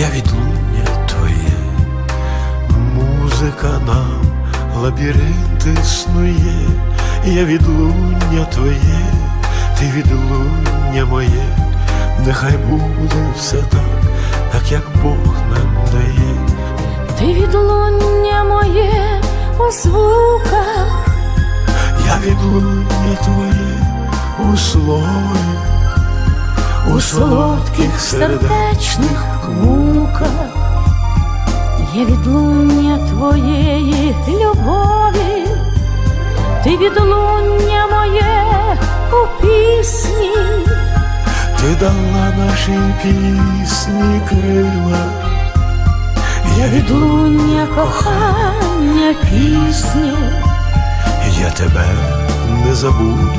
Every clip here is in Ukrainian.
я відлуння твоє, музика нам лабіринти снує, я відлуння твоє, ти відлуння моє, нехай буде все так, так як Бог нам дає. Ти відлуння моє у звуках, я відлуння твоє у слові у солодких сердечних муках, є відлуння твоєї любові, ти відлуння моє у пісні, Ти дала нашій пісні крила, я відлуння кохання пісні, я тебе не забуду,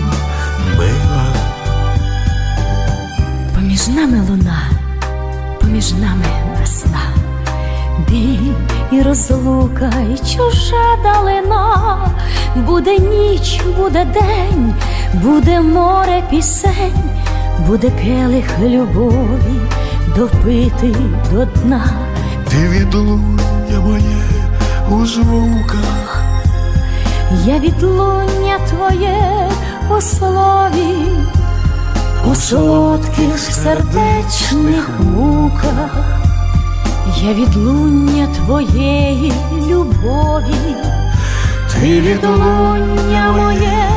мила. Поміж нами луна, поміж нами весна, біль і розлука, і чужа далина, буде ніч, буде день, буде море пісень, буде келих любові, допити до дна. Ти відлуння моє у звуках, Я відлуння твоє у слові, у солодких сердечних муках, я відлуння твоєї любові, ти відлуння моє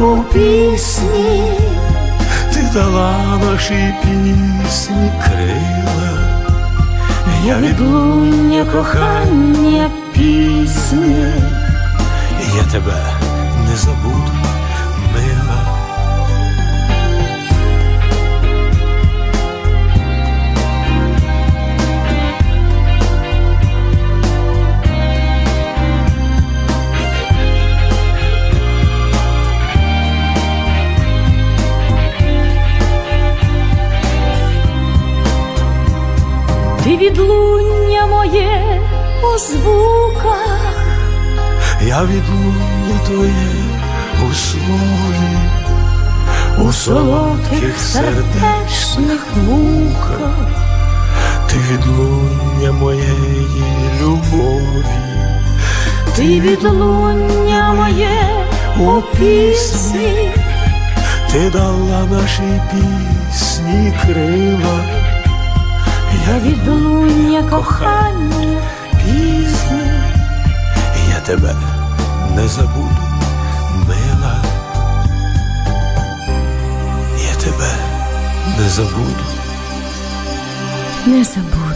у пісні, ти дала нашій пісні крила, я відлуння кохання пісні. я тебе Відлуння моє у звуках, Я відлуння твоє у слові, у солодких сердечних муках, ти відлуння моєї любові, ти відлуння моє у пісні, ти дала нашій пісні крила, я відлуння кохання пісні, я тебе не забуду, мила. Я тебе не забуду. не забуду.